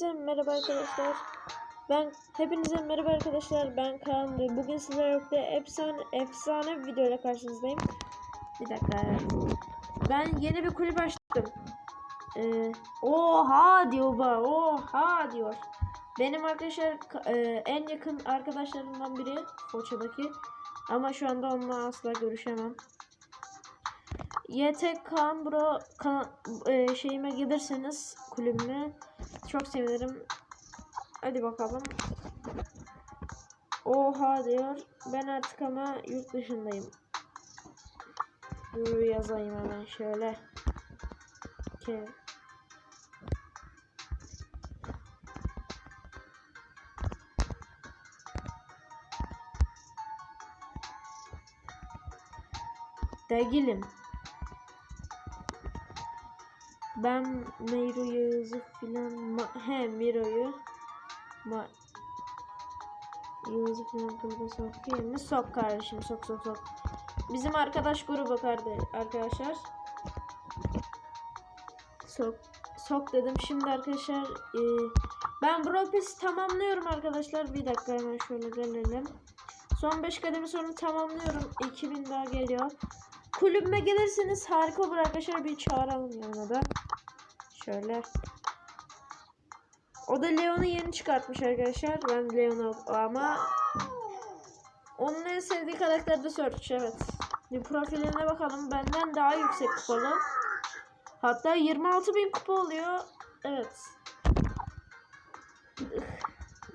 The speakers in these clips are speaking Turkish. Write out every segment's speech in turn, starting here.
Hepinize merhaba arkadaşlar. Ben hepinize merhaba arkadaşlar. Ben Kaan ve bugün sizlerle birlikte efsane efsane bir video karşınızdayım. Bir dakika. Ben yeni bir kulüp açtım. Ee, oha diyor bana. Oha diyor. Benim arkadaşlar e, en yakın arkadaşlarımdan biri Foça'daki. Ama şu anda onunla asla görüşemem. YT Kaan Bro kan, e, şeyime gelirseniz kulübüme çok sevinirim. Hadi bakalım. Oha diyor. Ben artık ama yurt dışındayım. Dur yazayım hemen şöyle. Ke Değilim. Ben Miro Yağız'ı filan he Miro'yu ma filan kulübe sokayım mı? Sok kardeşim sok sok sok. Bizim arkadaş grubu kardeş arkadaşlar. Sok sok dedim. Şimdi arkadaşlar e, ben Brawl Pass'i tamamlıyorum arkadaşlar. Bir dakika hemen şöyle gelelim. Son 5 kademe sonra tamamlıyorum. 2000 daha geliyor. Kulübüme gelirseniz harika olur arkadaşlar. Bir çağıralım yanına da. Şöyle. O da Leon'u yeni çıkartmış arkadaşlar. Ben Leon'u ama onun en sevdiği karakter de Search evet. Bir profiline bakalım. Benden daha yüksek kupalı. Hatta 26 bin kupa oluyor. Evet.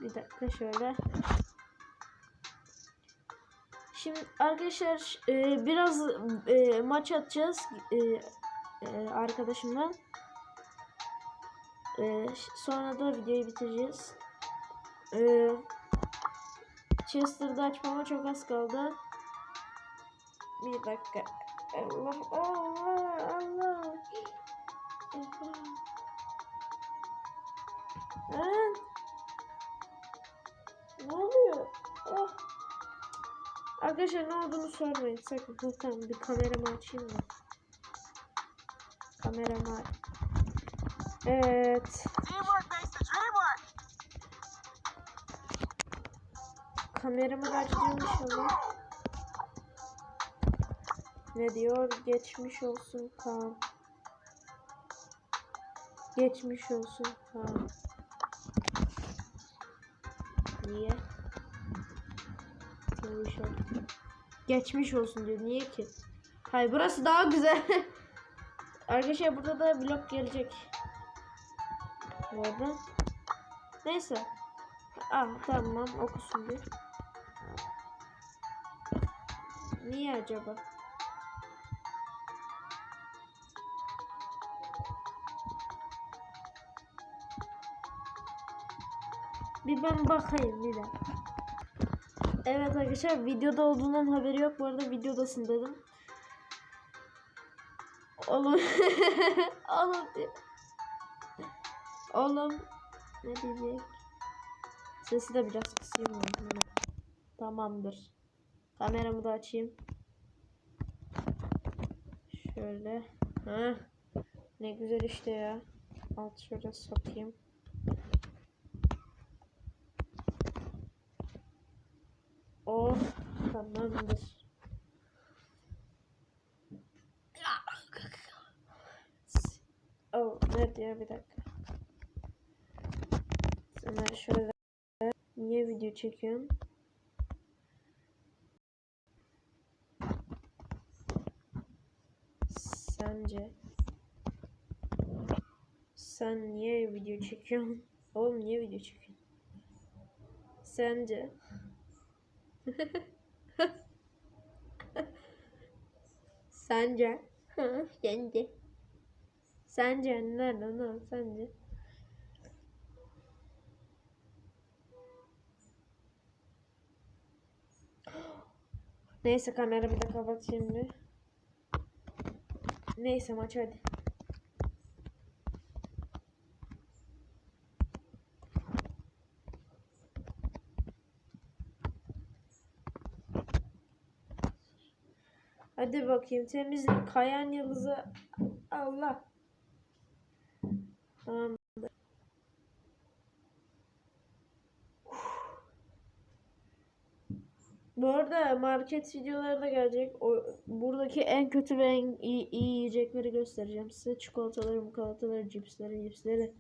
Bir dakika şöyle. Şimdi arkadaşlar e, biraz e, maç atacağız e, arkadaşımla. E, sonra da videoyu bitireceğiz. E, Chester'da açmama çok az kaldı. Bir dakika. Allah Allah Allah. Allah. Ne oluyor? Oh. Arkadaşlar ne olduğunu sormayın sakın. Tamam bir kameramı açayım da. Kameramı. Evet. Kameramı da açacağım inşallah. Ne diyor? Geçmiş olsun Kaan. Geçmiş olsun Kaan. Niye? Geçmiş olsun diyor. Niye ki? Hayır burası daha güzel. Arkadaşlar burada da vlog gelecek. Arada. Neyse. Ah tamam okusun bir. Niye acaba? Bir ben bakayım bir dakika. Evet arkadaşlar videoda olduğundan haberi yok. Bu arada videodasın dedim. Oğlum. Oğlum. Oğlum. Ne diyecek? Sesi de biraz kısayım. Hı. Tamamdır. Kameramı da açayım. Şöyle. Ha. Ne güzel işte ya. Alt şöyle sokayım. Oh tamamdır. Oh ne diyor bir dakika. Hemen şöyle niye video çekiyorum? Sence sen niye video çekiyorsun? Oğlum niye video çekiyorsun? Sence Sence? Sence? Sence nerede ne? Sence? Neyse kameramı da kapat şimdi. Neyse maç hadi. Hadi bakayım temizlik kayan yıldızı Allah. Tamam. Bu arada market videoları da gelecek. O, buradaki en kötü ve en iyi, iyi yiyecekleri göstereceğim size. Çikolataları, mukolataları, cipsleri, cipsleri.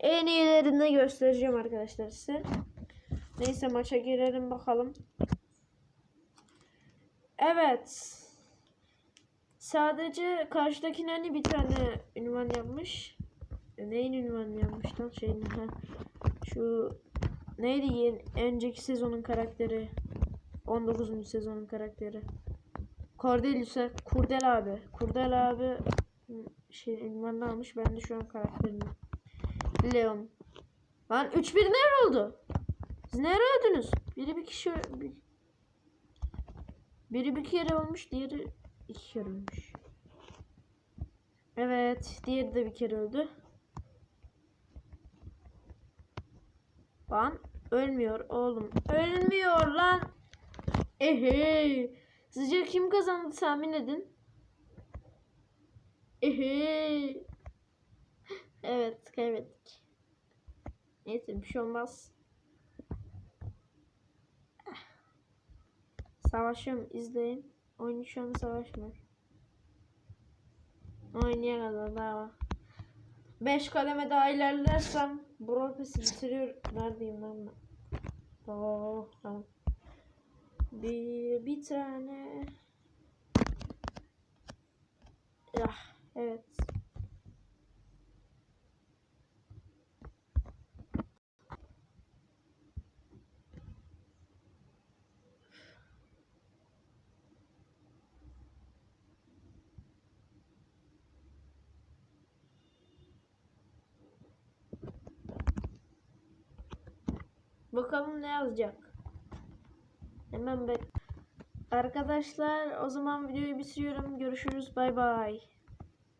En iyilerini göstereceğim arkadaşlar size. Neyse maça girelim bakalım. Evet. Sadece karşıdaki nani bir tane ünvan yapmış. Neyin ünvanı yapmış lan şeyin. Şu neydi yeni, önceki sezonun karakteri? 19. sezonun karakteri. Cordelius'a Kurdel abi. Kurdel abi hı, şey ünvanını almış. Ben de şu an karakterini. Leon. Lan 3-1 nerede oldu? Siz nereye öldünüz? Biri bir kişi bir... Biri bir kere olmuş, diğeri iki kere ölmüş. Evet, diğeri de bir kere öldü. Lan ölmüyor oğlum. Ölmüyor lan. Ehe. Sizce kim kazandı tahmin edin. Ehe. Evet kaybettik. Neyse bir şey olmaz. Savaşıyorum izleyin. Oyun şu an savaşmıyor. Oynayana kadar daha var. 5 kademe daha ilerlersem Brawl Pass'i bitiriyor. Neredeyim lan ben? Oo, tamam. Bir, bir tane. Ah, evet. Bakalım ne yazacak. Hemen bek. Arkadaşlar o zaman videoyu bitiriyorum. Görüşürüz. Bay bay.